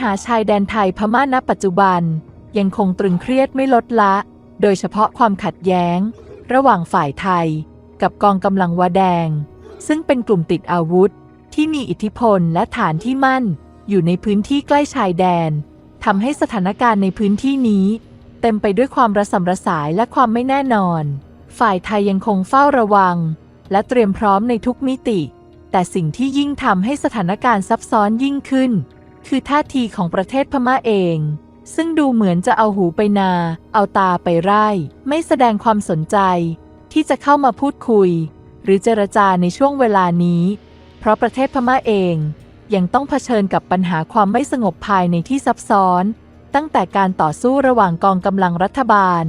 หาชายแดนไทยพม่าณปัจจุบัน ยังคงตรึงเครียดไม่ลดละ โดยเฉพาะความขัดแย้ง ระหว่างฝ่ายไทย กับกองกำลังวาแดง ซึ่งเป็นกลุ่มติดอาวุธ ที่มีอิทธิพลและฐานที่มั่น อยู่ในพื้นที่ใกล้ชายแดนทำให้สถานการณ์ในพื้นที่นี้ เต็มไปด้วยความระสำระสายและความไม่แน่นอน ฝ่ายไทยยังคงเฝ้าระวัง และเตรียมพร้อมในทุกมิติ แต่สิ่งที่ยิ่งทำให้สถานการณ์ซับซ้อนยิ่งขึ้น คือท่าทีของประเทศพม่าเอง ซึ่งดูเหมือนจะเอาหูไปนา เอาตาไปไร่ ไม่แสดงความสนใจ ที่จะเข้ามาพูดคุย หรือเจรจาในช่วงเวลานี้ เพราะประเทศพม่าเองยังต้องเผชิญกับปัญหาความไม่สงบภายในที่ซับซ้อน ตั้งแต่การต่อสู้ระหว่างกองกำลังรัฐบาล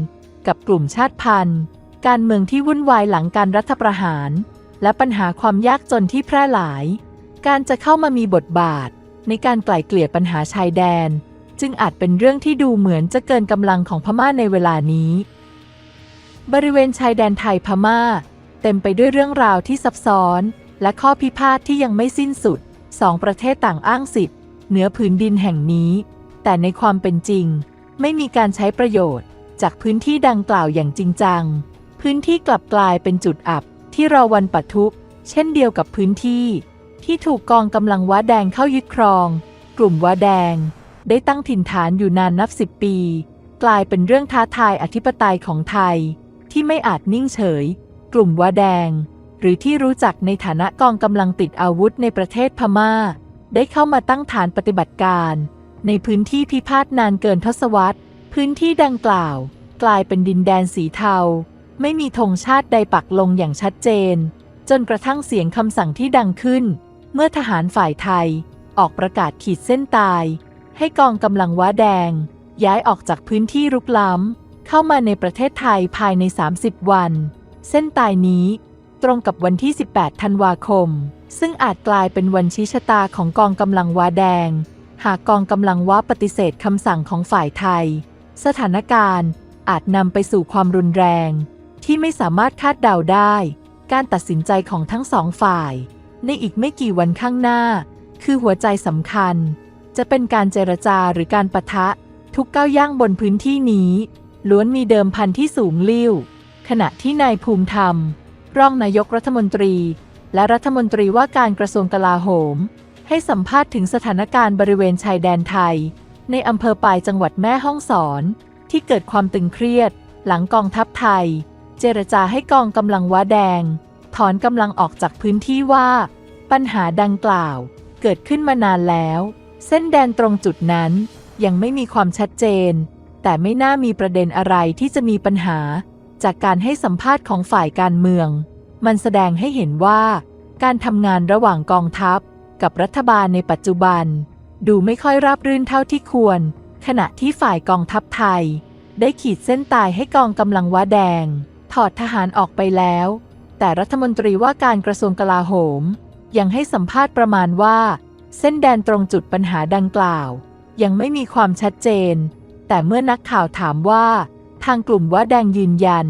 กับกลุ่มชาติพันธุ์ การเมืองที่วุ่นวายหลังการรัฐประหาร และปัญหาความยากจนที่แพร่หลาย การจะเข้ามามีบทบาท ในการไกล่เกลี่ยปัญหาชายแดน จึงอาจเป็นเรื่องที่ดูเหมือนจะเกินกำลังของพม่าในเวลานี้ บริเวณชายแดนไทยพม่า เต็มไปด้วยเรื่องราวที่ซับซ้อน และข้อพิพาทที่ยังไม่สิ้นสุดสองประเทศต่างอ้างสิทธิ์เหนือผืนดินแห่งนี้ แต่ในความเป็นจริง ไม่มีการใช้ประโยชน์ จากพื้นที่ดังกล่าวอย่างจริงจัง พื้นที่กลับกลายเป็นจุดอับที่รอวันปะทุเช่นเดียวกับพื้นที่ ที่ถูกกองกำลังว้าแดงเข้ายึดครอง กลุ่มว้าแดง ได้ตั้งถิ่นฐานอยู่นานนับสิบปี กลายเป็นเรื่องท้าทายอธิปไตยของไทย ที่ไม่อาจนิ่งเฉย กลุ่มว้าแดง หรือที่รู้จักในฐานะกองกำลังติดอาวุธในประเทศพม่า ได้เข้ามาตั้งฐานปฏิบัติการ ในพื้นที่พิพาทนานเกินทศวรรษ พื้นที่ดังกล่าว กลายเป็นดินแดนสีเทาไม่มีธงชาติใดปักลงอย่างชัดเจน จนกระทั่งเสียงคำสั่งที่ดังขึ้น เมื่อทหารฝ่ายไทยออกประกาศขีดเส้นตาย ให้กองกำลังว้าแดง ย้ายออกจากพื้นที่รุกล้ำ เข้ามาในประเทศไทยภายใน 30 วัน เส้นตายนี้ตรงกับวันที่ 18 ธันวาคม ซึ่งอาจกลายเป็นวันชี้ชะตาของกองกำลังว้าแดง หากกองกำลังว้าปฏิเสธคำสั่งของฝ่ายไทย สถานการณ์อาจนำไปสู่ความรุนแรง ที่ไม่สามารถคาดเดาได้ การตัดสินใจของทั้งสองฝ่าย ในอีกไม่กี่วันข้างหน้า คือหัวใจสำคัญ จะเป็นการเจรจาหรือการประทะ ทุกก้าวย่างบนพื้นที่นี้ ล้วนมีเดิมพันที่สูงลิ่ว ขณะที่นายภูมิธรรม รองนายกรัฐมนตรี และรัฐมนตรีว่าการกระทรวงกลาโหม ให้สัมภาษณ์ถึงสถานการณ์บริเวณชายแดนไทย ในอำเภอปายจังหวัดแม่ฮ่องสอน ที่เกิดความตึงเครียด หลังกองทัพไทย เจรจาให้กองกำลังว้าแดง ถอนกำลังออกจากพื้นที่ว่า ปัญหาดังกล่าวเกิดขึ้นมานานแล้ว เส้นแดนตรงจุดนั้นยังไม่มีความชัดเจน แต่ไม่น่ามีประเด็นอะไรที่จะมีปัญหา จากการให้สัมภาษณ์ของฝ่ายการเมือง มันแสดงให้เห็นว่า การทำงานระหว่างกองทัพ กับรัฐบาลในปัจจุบัน ดูไม่ค่อยราบรื่นเท่าที่ควร ขณะที่ฝ่ายกองทัพไทย ได้ขีดเส้นตายให้กองกำลังว้าแดง ถอดทหารออกไปแล้ว แต่รัฐมนตรีว่าการกระทรวงกลาโหม ยังให้สัมภาษณ์ประมาณว่า เส้นแดนตรงจุดปัญหาดังกล่าว ยังไม่มีความชัดเจน แต่เมื่อนักข่าวถามว่า ทางกลุ่มว่าแดงยืนยัน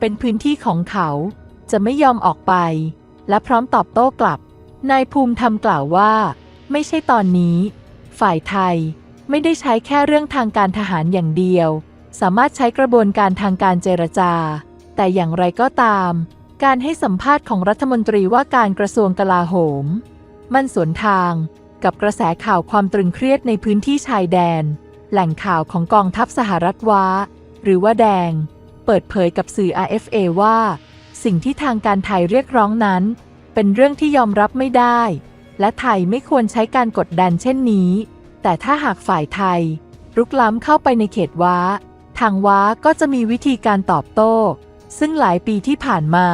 เป็นพื้นที่ของเขา จะไม่ยอมออกไป และพร้อมตอบโต้กลับนายภูมิธรรมกล่าวว่า ไม่ใช่ตอนนี้ ฝ่ายไทยไม่ได้ใช้แค่เรื่องทางการทหารอย่างเดียว สามารถใช้กระบวนการทางการเจรจา แต่อย่างไรก็ตาม การให้สัมภาษณ์ของรัฐมนตรีว่าการกระทรวงกลาโหม มันสวนทางกับกระแสข่าวความตรึงเครียดในพื้นที่ชายแดน แหล่งข่าวของกองทัพสหรัฐว้า หรือว่าแดง เปิดเผยกับสื่อ RFA ว่า สิ่งที่ทางการไทยเรียกร้องนั้น เป็นเรื่องที่ยอมรับไม่ได้ และไทยไม่ควรใช้การกดดันเช่นนี้ แต่ถ้าหากฝ่ายไทยรุกล้ำเข้าไปในเขตว้า ทางว้าก็จะมีวิธีการตอบโต้ ซึ่งหลายปีที่ผ่านมา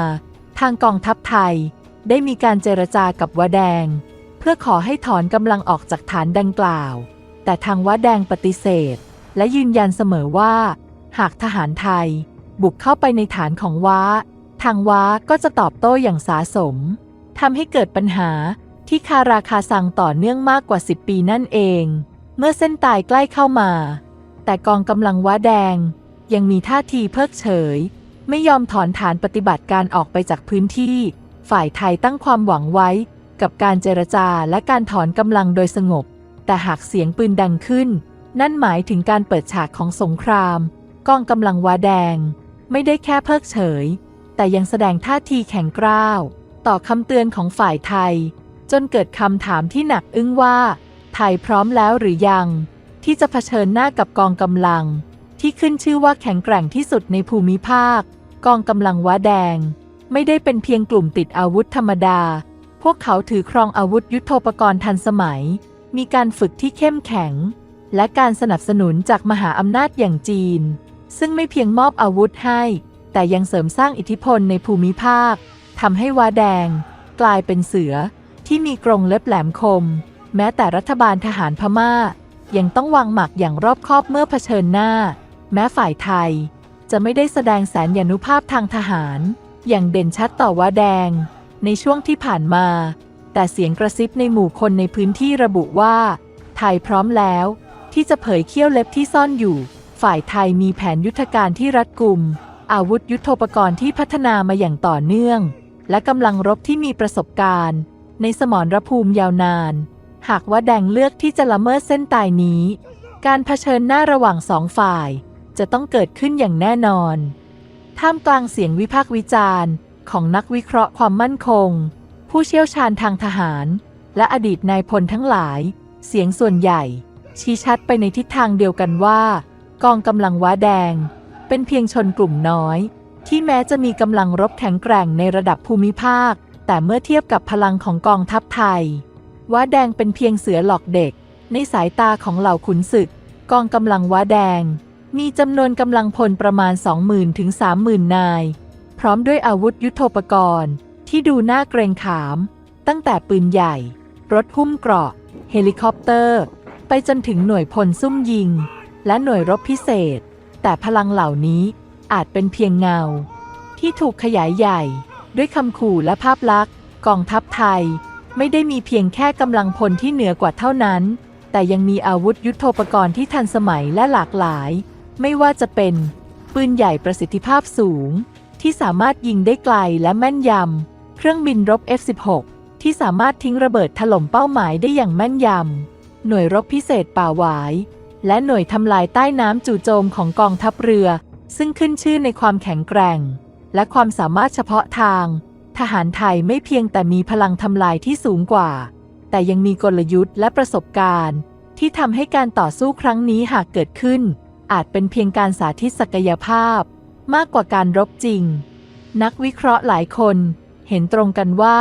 ทางกองทัพไทยได้มีการเจรจากับว้าแดง เพื่อขอให้ถอนกำลังออกจากฐานดังกล่าว แต่ทางว้าแดงปฏิเสธ และยืนยันเสมอว่า หากทหารไทย บุกเข้าไปในฐานของว้า ทางว้าก็จะตอบโต้อย่างสาสมทำให้เกิดปัญหาที่คาราคาซังต่อเนื่องมากกว่า 10 ปีนั่นเอง เมื่อเส้นตายใกล้เข้ามา แต่กองกำลังว้าแดงยังมีท่าทีเพิกเฉย ไม่ยอมถอนฐานปฏิบัติการออกไปจากพื้นที่ ฝ่ายไทยตั้งความหวังไว้ กับการเจรจาและการถอนกำลังโดยสงบ แต่หากเสียงปืนดังขึ้น นั่นหมายถึงการเปิดฉากของสงคราม กองกำลังวาแดง ไม่ได้แค่เพิกเฉย แต่ยังแสดงท่าทีแข็งกร้าว ต่อคำเตือนของฝ่ายไทย จนเกิดคำถามที่หนักอึ้งว่า ไทยพร้อมแล้วหรือยัง ที่จะเผชิญหน้ากับกองกำลังที่ขึ้นชื่อว่าแข็งแกร่งที่สุดในภูมิภาค กองกำลังว้าแดง ไม่ได้เป็นเพียงกลุ่มติดอาวุธธรรมดา พวกเขาถือครองอาวุธยุโทโธปกรณ์ทันสมัย มีการฝึกที่เข้มแข็ง และการสนับสนุนจากมหาอำนาจอย่างจีน ซึ่งไม่เพียงมอบอาวุธให้ แต่ยังเสริมสร้างอิทธิพลในภูมิภาคทำให้ว้าแดง กลายเป็นเสือที่มีกรงเล็บแหลมคม แม้แต่รัฐบาลทหารพม่า ยังต้องวางหมักอย่างรอบคอบเมื่อเผชิญหน้า แม้ฝ่ายไทย จะไม่ได้แสดงแสนยานุภาพทางทหาร อย่างเด่นชัดต่อว่าแดง ในช่วงที่ผ่านมา แต่เสียงกระซิบในหมู่คนในพื้นที่ระบุว่า ไทยพร้อมแล้ว ที่จะเผยเขี้ยวเล็บที่ซ่อนอยู่ ฝ่ายไทยมีแผนยุทธการที่รัดกุม อาวุธยุทโธปกรณ์ที่พัฒนามาอย่างต่อเนื่อง และกำลังรบที่มีประสบการณ์ ในสมรภูมิยาวนาน หากว่าแดงเลือกที่จะละเมิดเส้นตายนี้ การเผชิญหน้าระหว่างสองฝ่าย จะต้องเกิดขึ้นอย่างแน่นอน ท่ามกลางเสียงวิพากษ์วิจารณ์ของนักวิเคราะห์ความมั่นคง ผู้เชี่ยวชาญทางทหาร และอดีตนายพลทั้งหลาย เสียงส่วนใหญ่ ชี้ชัดไปในทิศทางเดียวกันว่า กองกำลังว้าแดง เป็นเพียงชนกลุ่มน้อย ที่แม้จะมีกำลังรบแข็งแกร่งในระดับภูมิภาค แต่เมื่อเทียบกับพลังของกองทัพไทยว้าแดงเป็นเพียงเสือหลอกเด็ก ในสายตาของเหล่าขุนศึก กองกำลังว้าแดง มีจำนวนกำลังพลประมาณ 20,000 ถึง 30,000 นาย พร้อมด้วยอาวุธยุโทโธปกรณ์ ที่ดูน่าเกรงขาม ตั้งแต่ปืนใหญ่ รถหุ้มเกราะ เฮลิคอปเตอร์ ไปจนถึงหน่วยพลซุ่มยิง และหน่วยรบพิเศษ แต่พลังเหล่านี้อาจเป็นเพียงเงา ที่ถูกขยายใหญ่ ด้วยคำขู่และภาพลักษณ์ กองทัพไทย ไม่ได้มีเพียงแค่กำลังพลที่เหนือกว่าเท่านั้น แต่ยังมีอาวุธยุโทโธปกรณ์ที่ทันสมัยและหลากหลาย ไม่ว่าจะเป็น ปืนใหญ่ประสิทธิภาพสูง ที่สามารถยิงได้ไกลและแม่นยำ เครื่องบินรบ F-16 ที่สามารถทิ้งระเบิดถล่มเป้าหมายได้อย่างแม่นยำ หน่วยรบพิเศษป่าหวาย และหน่วยทำลายใต้น้ำจู่โจมของกองทัพเรือ ซึ่งขึ้นชื่อในความแข็งแกร่ง และความสามารถเฉพาะทาง ทหารไทยไม่เพียงแต่มีพลังทำลายที่สูงกว่า แต่ยังมีกลยุทธ์และประสบการณ์ ที่ทำให้การต่อสู้ครั้งนี้หากเกิดขึ้น อาจเป็นเพียงการสาธิตศักยภาพ มากกว่าการรบจริง นักวิเคราะห์หลายคนเห็นตรงกันว่า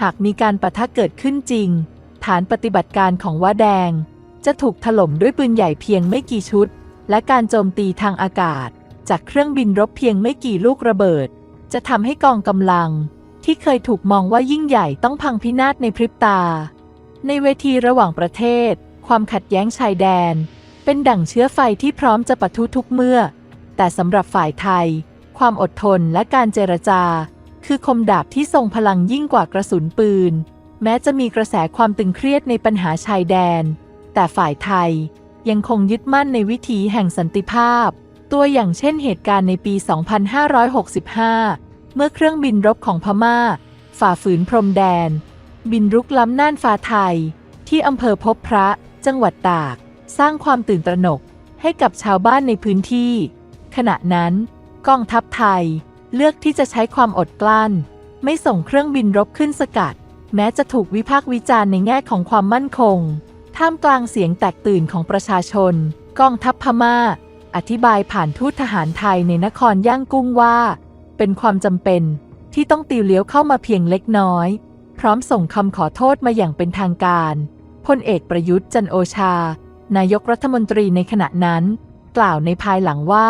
หากมีการปะทะเกิดขึ้นจริง ฐานปฏิบัติการของว่าแดง จะถูกถล่มด้วยปืนใหญ่เพียงไม่กี่ชุด และการโจมตีทางอากาศ จากเครื่องบินรบเพียงไม่กี่ลูกระเบิด จะทำให้กองกำลัง ที่เคยถูกมองว่ายิ่งใหญ่ต้องพังพินาศในพริบตา ในเวทีระหว่างประเทศ ความขัดแย้งชายแดน เป็นดั่งเชื้อไฟที่พร้อมจะปะทุทุกเมื่อ แต่สำหรับฝ่ายไทย ความอดทนและการเจรจา คือคมดาบที่ทรงพลังยิ่งกว่ากระสุนปืน แม้จะมีกระแสความตึงเครียดในปัญหาชายแดน แต่ฝ่ายไทยยังคงยึดมั่นในวิถีแห่งสันติภาพ ตัวอย่างเช่นเหตุการณ์ในปี 2565 เมื่อเครื่องบินรบของพม่า ฝ่าฝืนพรมแดน บินรุกล้ำน่านฟ้าไทย ที่อำเภอพบพระ จังหวัดตาก สร้างความตื่นตระหนกให้กับชาวบ้านในพื้นที่ ขณะนั้น กองทัพไทยเลือกที่จะใช้ความอดกลั้น ไม่ส่งเครื่องบินรบขึ้นสกัด แม้จะถูกวิพากษ์วิจารณ์ในแง่ของความมั่นคง ท่ามกลางเสียงแตกตื่นของประชาชน กองทัพพม่า อธิบายผ่านทูตทหารไทยในนครย่างกุ้งว่า เป็นความจำเป็นที่ต้องตีเลี้ยวเข้ามาเพียงเล็กน้อย พร้อมส่งคำขอโทษมาอย่างเป็นทางการพลเอกประยุทธ์จันโอชา นายกรัฐมนตรีในขณะนั้น กล่าวในภายหลังว่า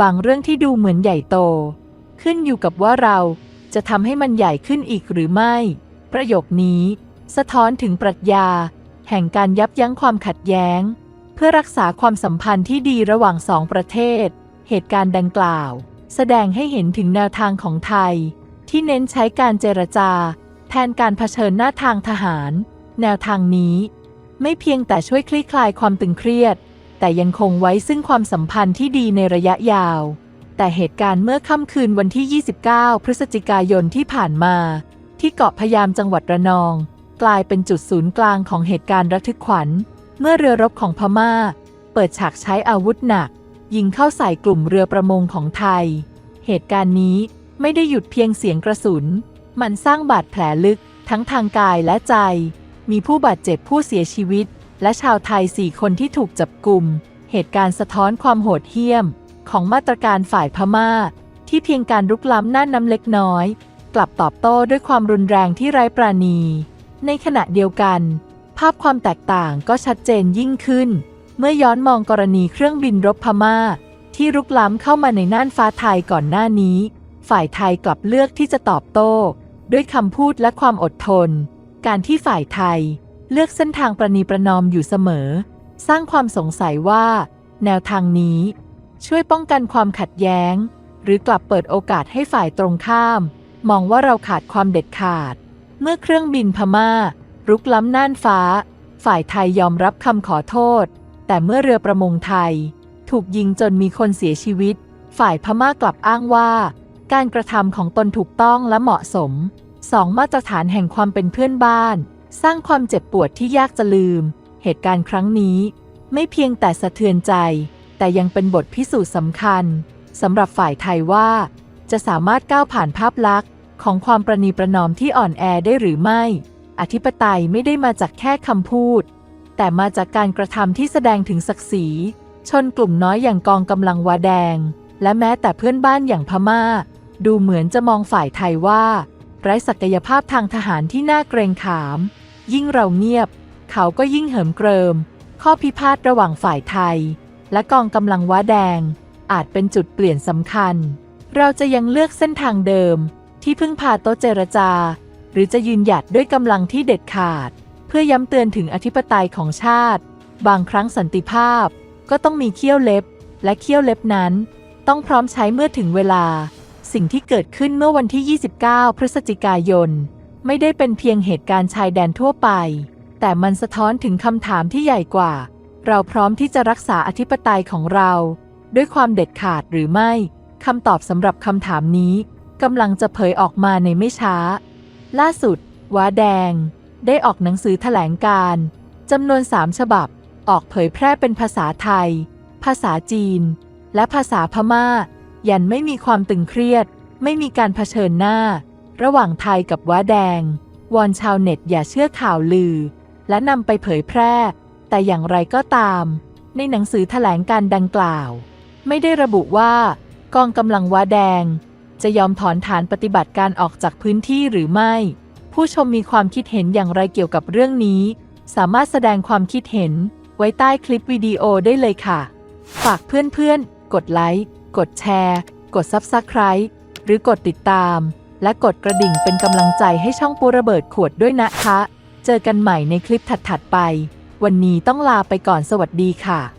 บางเรื่องที่ดูเหมือนใหญ่โต ขึ้นอยู่กับว่าเราจะทำให้มันใหญ่ขึ้นอีกหรือไม่ ประโยคนี้ สะท้อนถึงปรัชญา แห่งการยับยั้งความขัดแย้ง เพื่อรักษาความสัมพันธ์ที่ดีระหว่างสองประเทศ เหตุการณ์ดังกล่าว แสดงให้เห็นถึงแนวทางของไทย ที่เน้นใช้การเจรจา แทนการเผชิญหน้าทางทหาร แนวทางนี้ ไม่เพียงแต่ช่วยคลี่คลายความตึงเครียด แต่ยังคงไว้ซึ่งความสัมพันธ์ที่ดีในระยะยาว แต่เหตุการณ์เมื่อค่ำคืนวันที่ 29 พฤศจิกายนที่ผ่านมา ที่เกาะพยามจังหวัดระนอง กลายเป็นจุดศูนย์กลางของเหตุการณ์ระทึกขวัญ เมื่อเรือรบของพม่า เปิดฉากใช้อาวุธหนัก ยิงเข้าใส่กลุ่มเรือประมงของไทย เหตุการณ์นี้ไม่ได้หยุดเพียงเสียงกระสุน มันสร้างบาดแผลลึกทั้งทางกายและใจ มีผู้บาดเจ็บผู้เสียชีวิต และชาวไทยสี่คนที่ถูกจับกลุ่ม เหตุการณ์สะท้อนความโหดเหี้ยม ของมาตรการฝ่ายพม่า ที่เพียงการรุกล้ำน่านน้ำเล็กน้อย กลับตอบโต้ด้วยความรุนแรงที่ไร้ปราณี ในขณะเดียวกัน ภาพความแตกต่างก็ชัดเจนยิ่งขึ้น เมื่อย้อนมองกรณีเครื่องบินรบพม่า ที่รุกล้ำเข้ามาในน่านฟ้าไทยก่อนหน้านี้ ฝ่ายไทยกลับเลือกที่จะตอบโต้ ด้วยคำพูดและความอดทน การที่ฝ่ายไทย เลือกเส้นทางประนีประนอมอยู่เสมอ สร้างความสงสัยว่า แนวทางนี้ ช่วยป้องกันความขัดแย้ง หรือกลับเปิดโอกาสให้ฝ่ายตรงข้าม มองว่าเราขาดความเด็ดขาด เมื่อเครื่องบินพม่า รุกล้ำน่านฟ้า ฝ่ายไทยยอมรับคำขอโทษ แต่เมื่อเรือประมงไทย ถูกยิงจนมีคนเสียชีวิต ฝ่ายพม่ากลับอ้างว่า การกระทำของตนถูกต้องและเหมาะสม สองมาตรฐานแห่งความเป็นเพื่อนบ้าน สร้างความเจ็บปวดที่ยากจะลืม เหตุการณ์ครั้งนี้ ไม่เพียงแต่สะเทือนใจ แต่ยังเป็นบทพิสูจน์สำคัญสำหรับฝ่ายไทยว่า จะสามารถก้าวผ่านภาพลักษณ์ ของความประนีประนอมที่อ่อนแอได้หรือไม่ อธิปไตยไม่ได้มาจากแค่คำพูด แต่มาจากการกระทำที่แสดงถึงศักดิ์ศรี ชนกลุ่มน้อยอย่างกองกำลังวาแดง และแม้แต่เพื่อนบ้านอย่างพม่า ดูเหมือนจะมองฝ่ายไทยว่า ไร้ศักยภาพทางทหารที่น่าเกรงขาม ยิ่งเราเงียบ เขาก็ยิ่งเหิมเกริม ข้อพิพาทระหว่างฝ่ายไทย และกองกำลังว้าแดง อาจเป็นจุดเปลี่ยนสำคัญ เราจะยังเลือกเส้นทางเดิม ที่พึ่งพาโต๊ะเจรจา หรือจะยืนหยัดด้วยกำลังที่เด็ดขาด เพื่อย้ำเตือนถึงอธิปไตยของชาติ บางครั้งสันติภาพ ก็ต้องมีเขี้ยวเล็บ และเขี้ยวเล็บนั้น ต้องพร้อมใช้เมื่อถึงเวลา สิ่งที่เกิดขึ้นเมื่อวันที่ 29 พฤศจิกายน ไม่ได้เป็นเพียงเหตุการณ์ชายแดนทั่วไป แต่มันสะท้อนถึงคำถามที่ใหญ่กว่า เราพร้อมที่จะรักษาอธิปไตยของเรา ด้วยความเด็ดขาดหรือไม่คำตอบสำหรับคำถามนี้กำลังจะเผยออกมาในไม่ช้า ล่าสุดว้าแดง ได้ออกหนังสือแถลงการ์จำนวนสามฉบับ ออกเผยแพร่เป็นภาษาไทย ภาษาจีน และภาษาพม่า ยันไม่มีความตึงเครียด ไม่มีการเผชิญหน้า ระหว่างไทยกับว้าแดง วอนชาวเน็ตอย่าเชื่อข่าวลือ และนำไปเผยแพร่ แต่อย่างไรก็ตาม ในหนังสือแถลงการดังกล่าว ไม่ได้ระบุว่ากองกำลังว้าแดง จะยอมถอนฐานปฏิบัติการออกจากพื้นที่หรือไม่ ผู้ชมมีความคิดเห็นอย่างไรเกี่ยวกับเรื่องนี้ สามารถแสดงความคิดเห็นไว้ใต้คลิปวิดีโอได้เลยค่ะ ฝากเพื่อนๆ กดไลค์ กดแชร์ กด Subscribe หรือกดติดตาม และกดกระดิ่งเป็นกำลังใจให้ช่องปูระเบิดขวดด้วยนะคะ เจอกันใหม่ในคลิปถัดๆไป วันนี้ต้องลาไปก่อนสวัสดีค่ะ